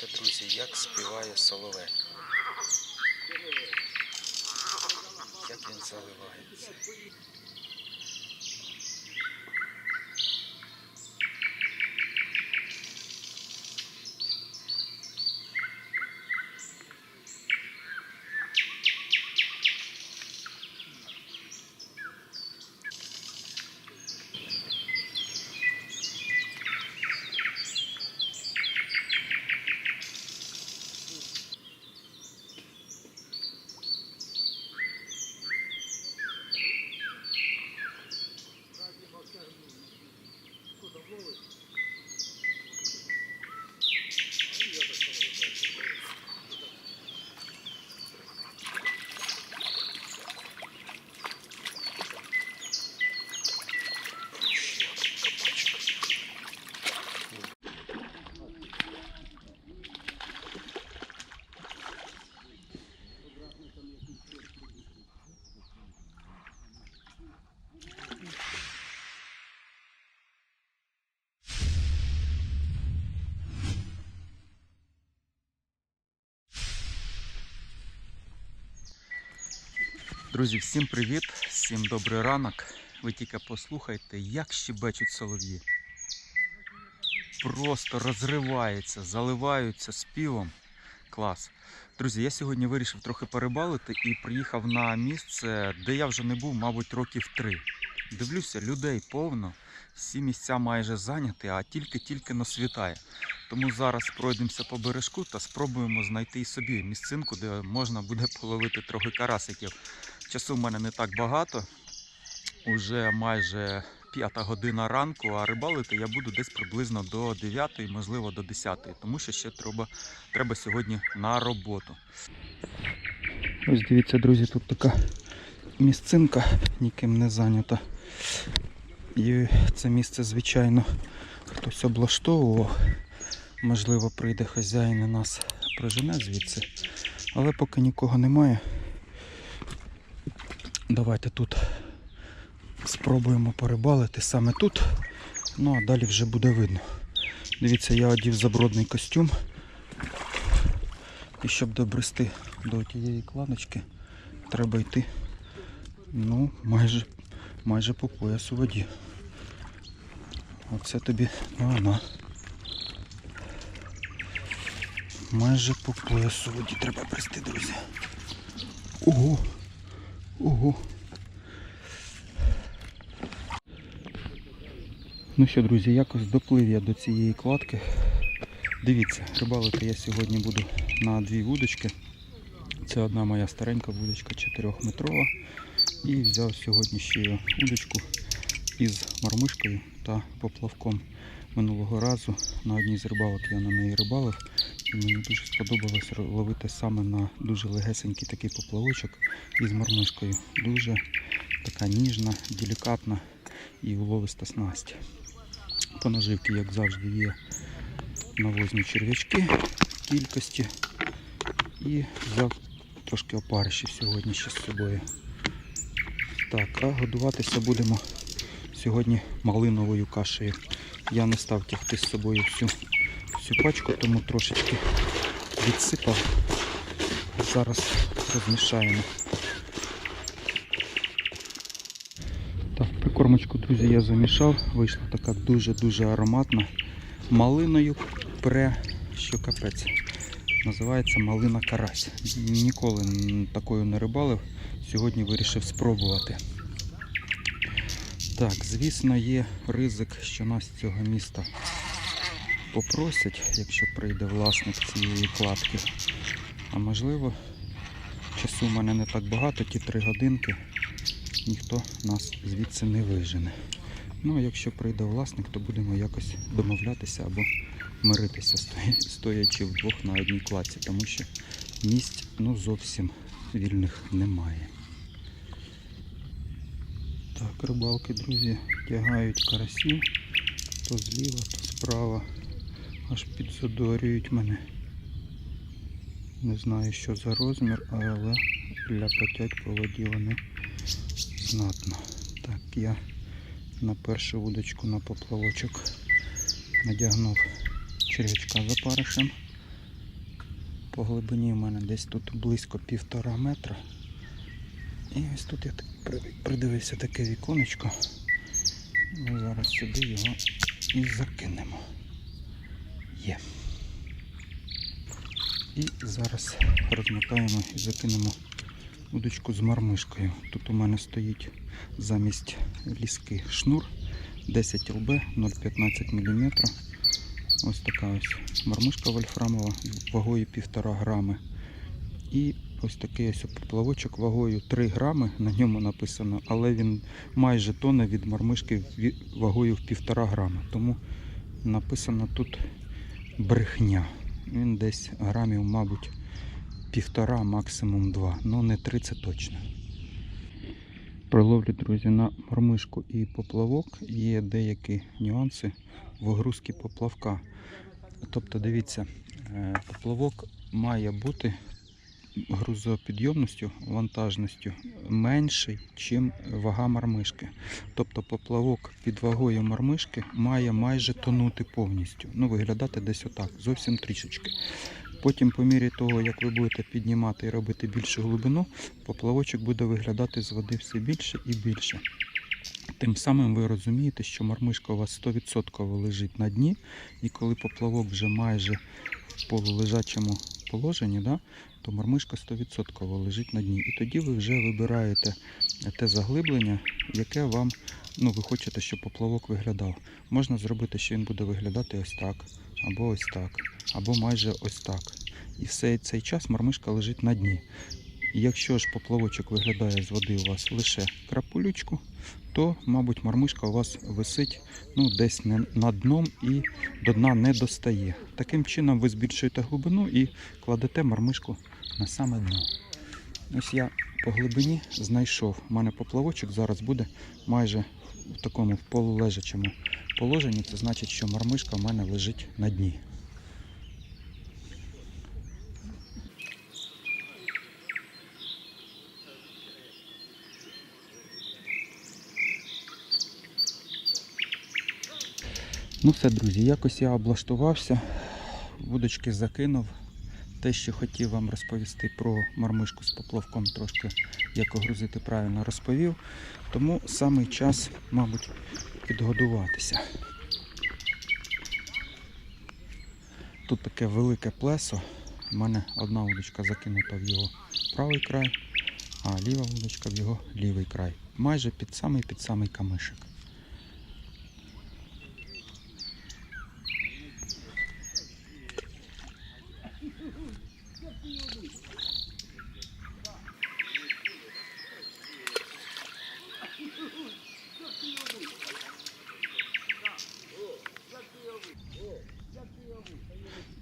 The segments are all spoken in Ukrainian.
послухайте, друзі, як співає соловей. Як він заливається. Друзі, всім привіт, всім добрий ранок. Ви тільки послухайте, як щебечуть солов'ї. Просто розриваються, заливаються співом. Клас. Друзі, я сьогодні вирішив трохи перебалити і приїхав на місце, де я вже не був, мабуть, років три. Дивлюся, людей повно, всі місця майже зайняті, а тільки-тільки насвітає. Тому зараз пройдемося по бережку та спробуємо знайти і собі місцинку, де можна буде половити трохи карасиків. Часу в мене не так багато. Уже майже п'ята година ранку, а рибалити я буду десь приблизно до 9, можливо до 10, тому що ще треба, треба сьогодні на роботу. Ось дивіться, друзі, тут така місцинка, ніким не зайнята. І це місце, звичайно, хтось облаштовував. Можливо, прийде хазяїн і нас прожене звідси. Але поки нікого немає. Давайте тут спробуємо порибалити саме тут. Ну а далі вже буде видно. Дивіться, я одів забродний костюм. І щоб добрести до тієї кладочки, треба йти ну, майже, майже по пояс у воді. Оце тобі ну, на. Майже по поясу воді треба брести, друзі. Ого! Ого. Ну що, друзі, якось доплив я до цієї кладки. Дивіться, рибалити я сьогодні буду на дві вудочки. Це одна моя старенька вудочка 4-метрова. І взяв сьогодні ще удочку із мармишкою та поплавком. Минулого разу на одній з рибалок я на неї рибалив. І мені дуже сподобалось ловити саме на дуже легесенький такий поплавочок із мормишкою. Дуже така ніжна, делікатна і уловиста снасть. По наживці, як завжди, є навозні черв'ячки кількості. І взяв трошки опаришів сьогодні ще з собою. Так, а годуватися будемо сьогодні малиновою кашею. Я не став тягти з собою всю, всю пачку, тому трошечки відсипав. Зараз розмішаємо. Так, прикормочку, друзі, я замішав. Вийшла така дуже-дуже ароматна. Малиною пре, що капець. Називається малина карась. Ніколи такою не рибалив. Сьогодні вирішив спробувати. Так, звісно, є ризик, що нас цього міста попросять, якщо прийде власник цієї кладки. А можливо, часу в мене не так багато, ті три годинки, ніхто нас звідси не вижене. Ну, а якщо прийде власник, то будемо якось домовлятися або миритися, стоячи вдвох на одній кладці, тому що місць ну, зовсім вільних немає. Так, рибалки, друзі, тягають карасів то зліва, то справа. Аж підзадорюють мене. Не знаю, що за розмір, але ляпотять по воді вони знатно. Так, я на першу вудочку на поплавочок надягнув черв'ячка за паришем. По глибині в мене десь тут близько півтора метра. І ось тут я придивився таке віконечко. Ми зараз сюди його і закинемо. Є. І зараз розмотаємо і закинемо удочку з мармишкою. Тут у мене стоїть замість ліски шнур 10 ЛБ 0,15 мм. Ось така ось мармишка вольфрамова вагою 1,5 грами. І ось такий ось поплавочок вагою 3 грами. На ньому написано, але він майже тонна від мармишки вагою в 1,5 грама. Тому написано тут брехня. Він десь грамів, мабуть, півтора, максимум два. Ну не три це точно. При ловлі, друзі, на мормишку і поплавок є деякі нюанси вигрузки поплавка. Тобто, дивіться, е, поплавок має бути грузопідйомністю, вантажністю менший, ніж вага мармишки. Тобто поплавок під вагою мармишки має майже тонути повністю. Ну, виглядати десь отак, зовсім трішечки. Потім, по мірі того, як ви будете піднімати і робити більшу глибину, поплавочок буде виглядати з води все більше і більше. Тим самим ви розумієте, що мармишка у вас 100% лежить на дні, і коли поплавок вже майже в полулежачому положенні, да, то мармишка 100% лежить на дні. І тоді ви вже вибираєте те заглиблення, яке вам ну, ви хочете, щоб поплавок виглядав. Можна зробити, що він буде виглядати ось так, або ось так, або майже ось так. І все цей час мармишка лежить на дні. Якщо ж поплавочок виглядає з води у вас лише крапулючку, то, мабуть, мармишка у вас висить ну, десь не над дном і до дна не достає. Таким чином ви збільшуєте глибину і кладете мармишку на саме дно. Ось я по глибині знайшов. У мене поплавочок зараз буде майже в такому полулежачому положенні. Це значить, що мармишка в мене лежить на дні. Ну все, друзі, якось я облаштувався, вудочки закинув. Те, що хотів вам розповісти про мармишку з поплавком, трошки як огрузити правильно розповів. Тому саме час, мабуть, підгодуватися. Тут таке велике плесо. У мене одна вудочка закинута в його правий край, а ліва вудочка в його лівий край. Майже під самий під самий камишик.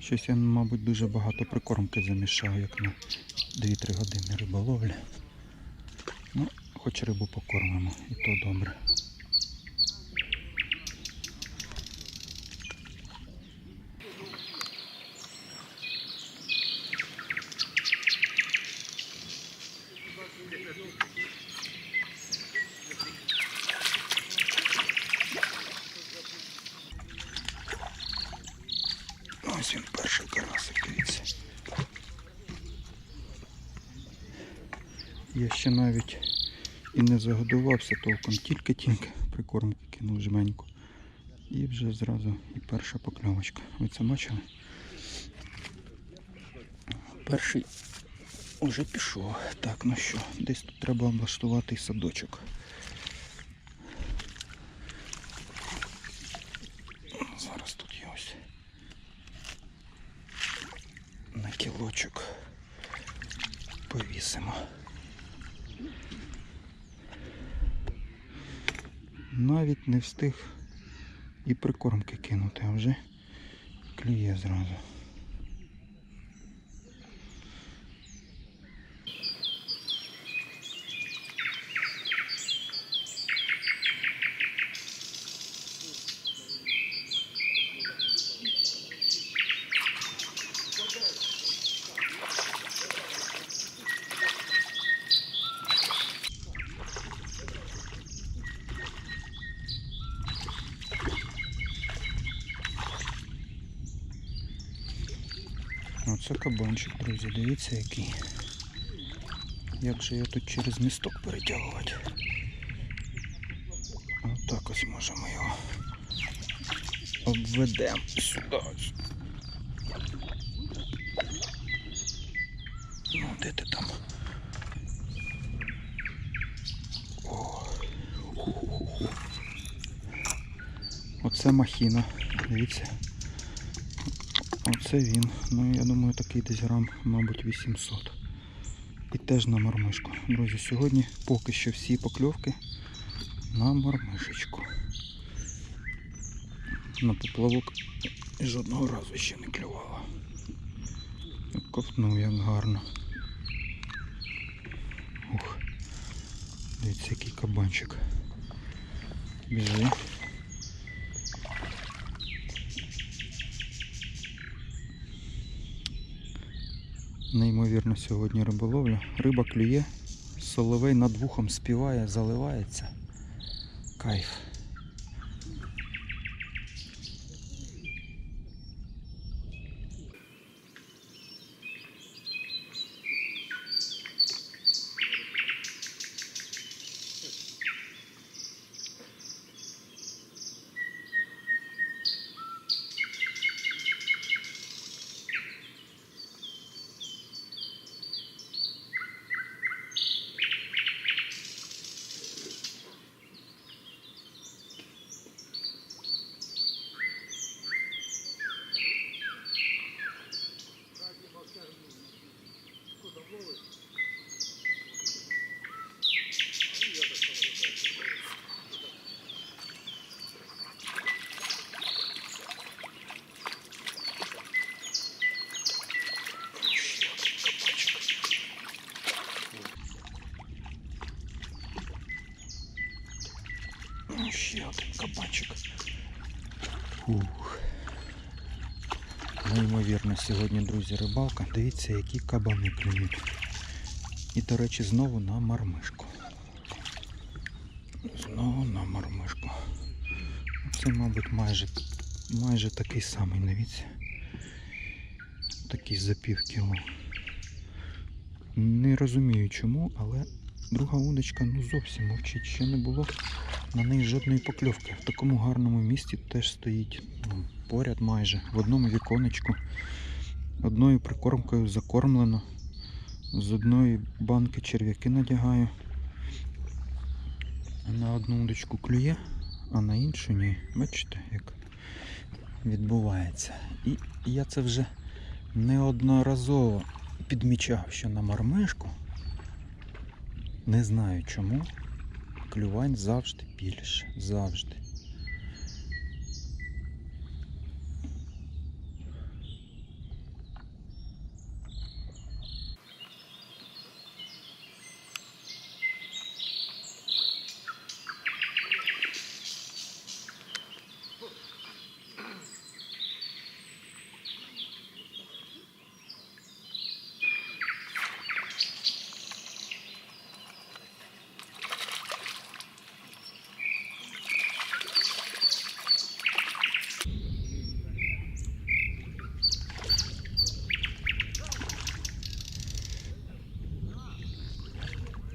Щось я, мабуть, дуже багато прикормки замішав, як на 2-3 години риболовлі. Ну, хоч рибу покормимо, і то добре. Ось він перший карасик, дивіться. Я ще навіть і не загодувався толком, тільки-тільки прикормки кинув жменьку. І вже зразу і перша покльовочка. Ви це бачили? Перший уже пішов. Так, ну що, десь тут треба облаштувати садочок. Зараз тут є ось на кілочок повісимо. Навіть не встиг і прикормки кинути, а вже клює зразу. Оце кабанчик, друзі, дивіться який. Як же його тут через місток перетягувати? Отак ось можемо його обведемо сюди. Ну, де ти там? Оце махіна. Дивіться. Оце він. Ну я думаю такий десь грам, мабуть, 800. І теж на мармишку. Друзі, сьогодні поки що всі покльовки на мармишечку. На поплавок жодного разу ще не клювало. Ковтнув як гарно. Ух. Дивіться, який кабанчик. Біжи. Неймовірно сьогодні риболовля. Риба клює, соловей над вухом співає, заливається. Кайф. Ну, Ще один кабанчик. Ух. Неймовірно сьогодні, друзі, рибалка. Дивіться, які кабани клюють. І, до речі, знову на мармишку. Знову на мармишку. Це, мабуть, майже, майже такий самий, дивіться. Такий за пів кіло. Не розумію чому, але друга удочка ну зовсім мовчить. Ще не було на неї жодної покльовки. В такому гарному місці теж стоїть ну, поряд майже, в одному віконечку. Одною прикормкою закормлено. З одної банки черв'яки надягаю. На одну удочку клює, а на іншу ні. Бачите, як відбувається. І я це вже неодноразово підмічав, що на мармешку, не знаю чому, клювань завжди більше. Завжди.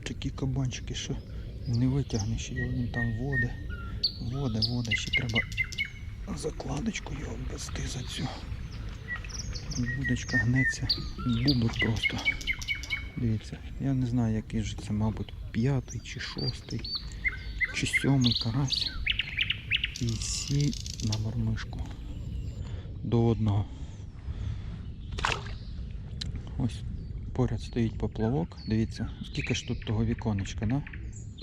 Такі кабанчики, що не витягнеш його, він там воде, воде, воде, ще треба закладочку його ввести за цю. Будочка гнеться, бубик просто. Дивіться, я не знаю, який же це, мабуть, п'ятий чи шостий, чи сьомий карась. І всі на мормишку. До одного. Ось поряд стоїть поплавок. Дивіться, скільки ж тут того віконечка, да?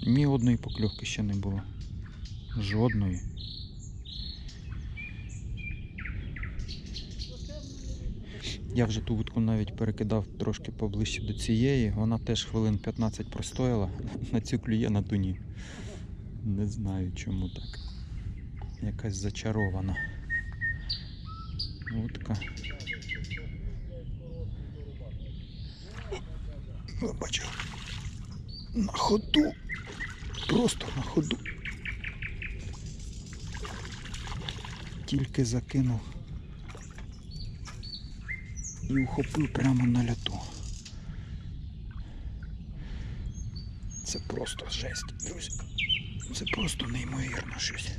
Ні одної покльовки ще не було. Жодної. Я вже ту вудку навіть перекидав трошки поближче до цієї. Вона теж хвилин 15 простояла. На цю клює на туні. Не знаю чому так. Якась зачарована. Вудка. Ви бачили? На ходу. Просто на ходу. Тільки закинув. І ухопив прямо на льоту. Це просто жесть, друзі. Це просто неймовірно щось.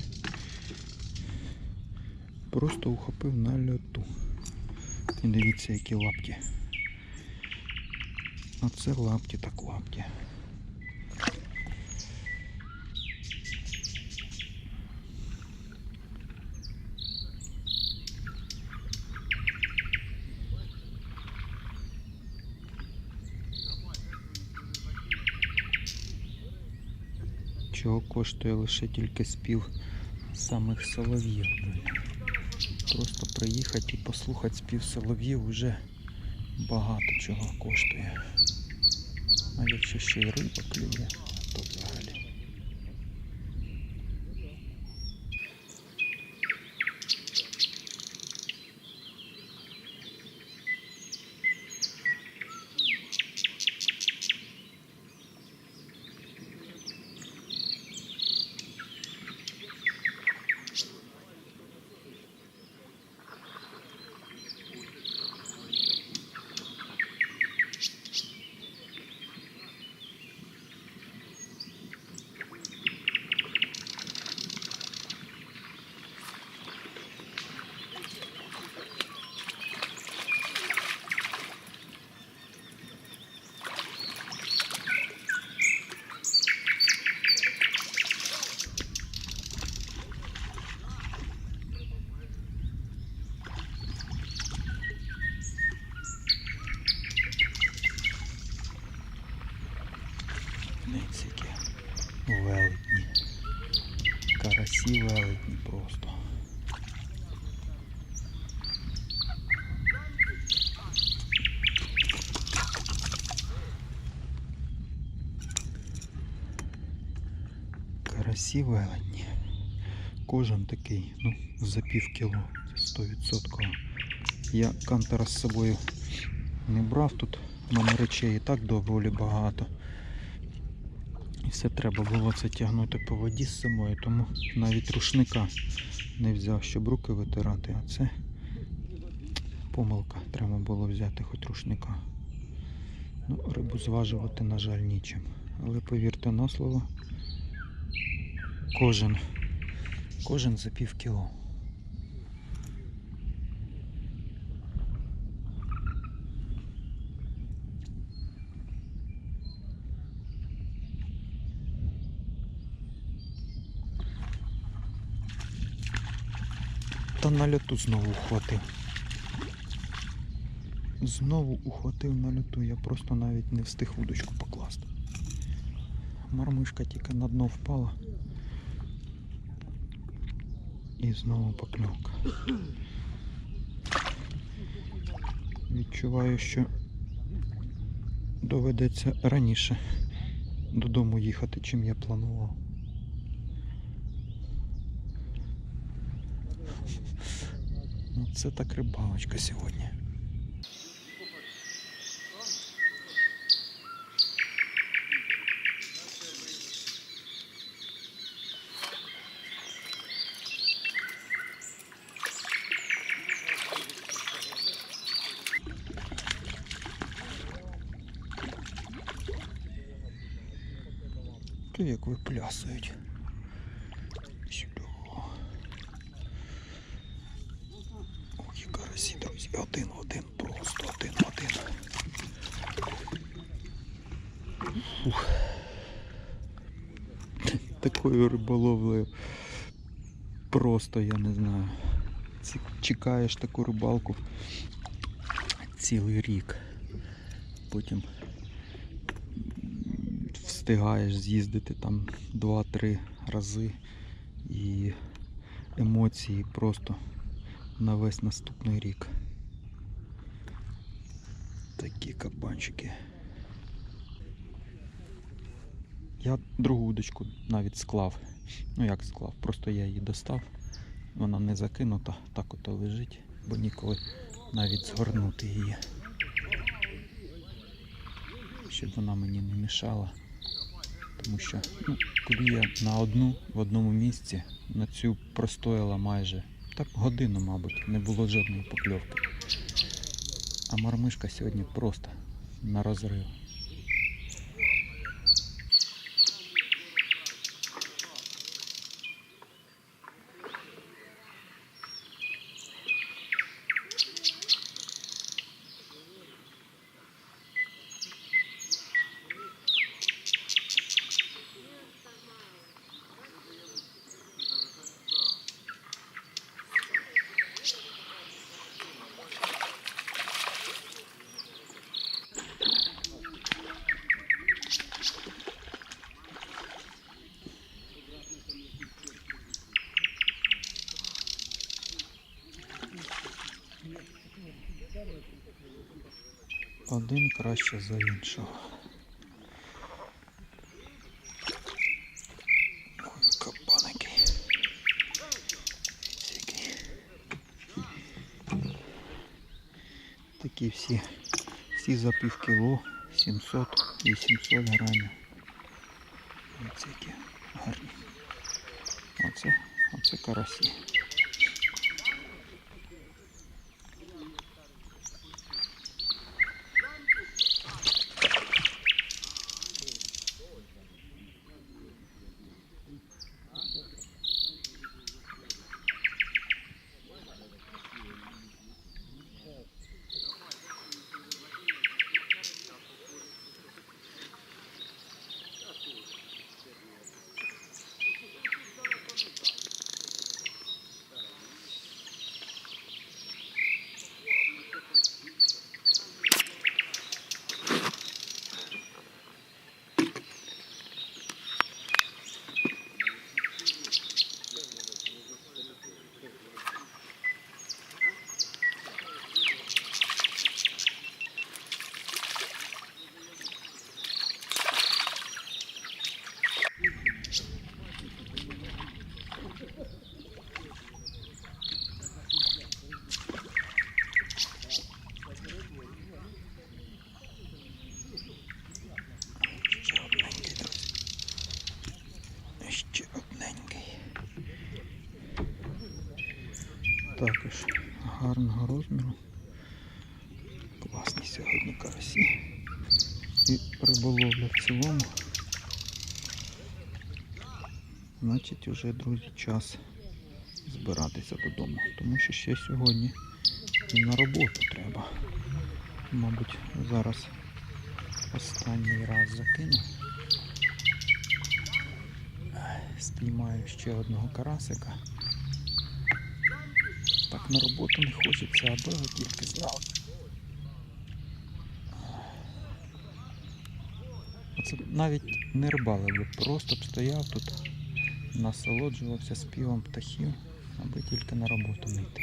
Просто ухопив на льоту. І дивіться, які лапті. Оце лапті так лапті. Чого коштує лише тільки спів самих солов'їв. Просто приїхати і послухати спів солов'їв вже багато чого коштує. А якщо ще й риба клює, то взагалі. Карасі велетні. Кожен такий, ну, за пів кіло. 100%. Я кантера з собою не брав тут. У мене речей і так доволі багато. І все треба було це тягнути по воді з собою, тому навіть рушника не взяв, щоб руки витирати, а це помилка. Треба було взяти хоч рушника. Ну, рибу зважувати, на жаль, нічим. Але повірте на слово, кожен, кожен за пів кіло. Та на льоту знову ухватив. Знову ухватив на льоту, я просто навіть не встиг вудочку покласти. Мармишка тільки на дно впала. І знову покльовка. Відчуваю, що доведеться раніше додому їхати, чим я планував. Ну, це так рибалочка сьогодні. Ти як виплясують. Сюди. І карасі, друзі. Один, один, просто один один. Такою риболовлею. Просто я не знаю. Чекаєш таку рибалку цілий рік. Потім встигаєш з'їздити там 2-3 рази і емоції просто на весь наступний рік. Такі кабанчики. Я другу удочку навіть склав. Ну як склав, просто я її достав. Вона не закинута, так ото лежить, бо ніколи навіть згорнути її. Щоб вона мені не мішала. Тому що ну, я на одну в одному місці, на цю простояла майже так годину, мабуть, не було жодної покльовки. А мармишка сьогодні просто на розрив. Один краще за іншого. Дивіться. Такі всі, всі за пів кіло, 700-800 грамів. Ось які гарні. Оце, оце карасі. Ще одненький, друзі. Ще одненький. Також гарного розміру. Класні сьогодні карасі. І риболовля в цілому. Значить, уже, друзі, час збиратися додому. Тому що ще сьогодні на роботу треба. Мабуть, зараз Останній раз закину. Спіймаю ще одного карасика. Так на роботу не хочеться, аби ви тільки знали. Оце навіть не рибалив би, просто б стояв тут, насолоджувався співом птахів, аби тільки на роботу не йти.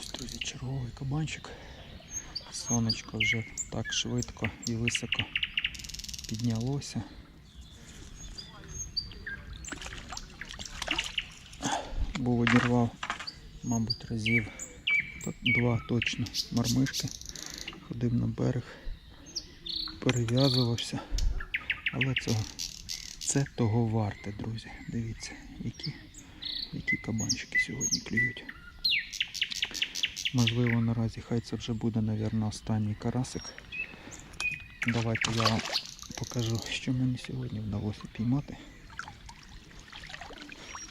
Ось, друзі, кабанчик. Сонечко вже так швидко і високо піднялося. Був одірвав, мабуть, разів два точно мармишки. Ходив на берег, перев'язувався. Але цього, це того варте, друзі. Дивіться, які кабанчики сьогодні клюють. Можливо, наразі хай це вже буде, мабуть, останній карасик. Давайте я вам покажу, що мені сьогодні вдалося піймати.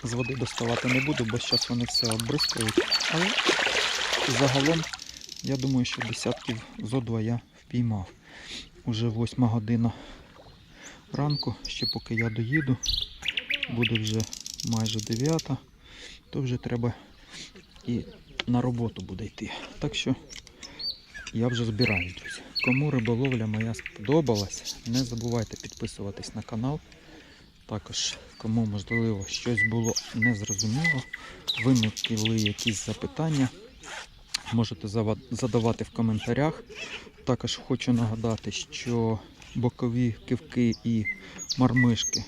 З води доставати не буду, бо зараз вони все обрискують. Але загалом, я думаю, що десятків зо два я впіймав. Уже восьма година ранку, ще поки я доїду, буде вже майже дев'ята, то вже треба і на роботу буде йти. Так що я вже збираюсь, друзі. Кому риболовля моя сподобалась, не забувайте підписуватись на канал, Також, кому можливо щось було незрозуміло, виникли якісь запитання, можете задавати в коментарях. Також хочу нагадати, що бокові кивки і мармишки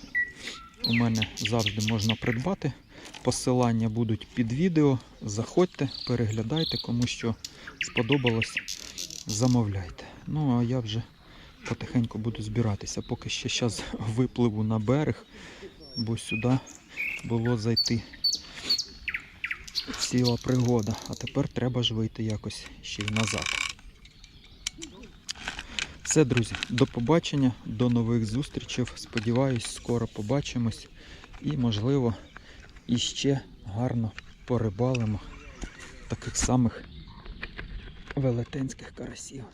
у мене завжди можна придбати. Посилання будуть під відео. Заходьте, переглядайте, кому що сподобалось, замовляйте. Ну а я вже потихеньку буду збиратися. Поки ще зараз випливу на берег, бо сюди було зайти ціла пригода. А тепер треба ж вийти якось ще й назад. Все, друзі, до побачення, до нових зустрічей. Сподіваюсь, скоро побачимось і, можливо, іще гарно порибалимо таких самих велетенських карасів.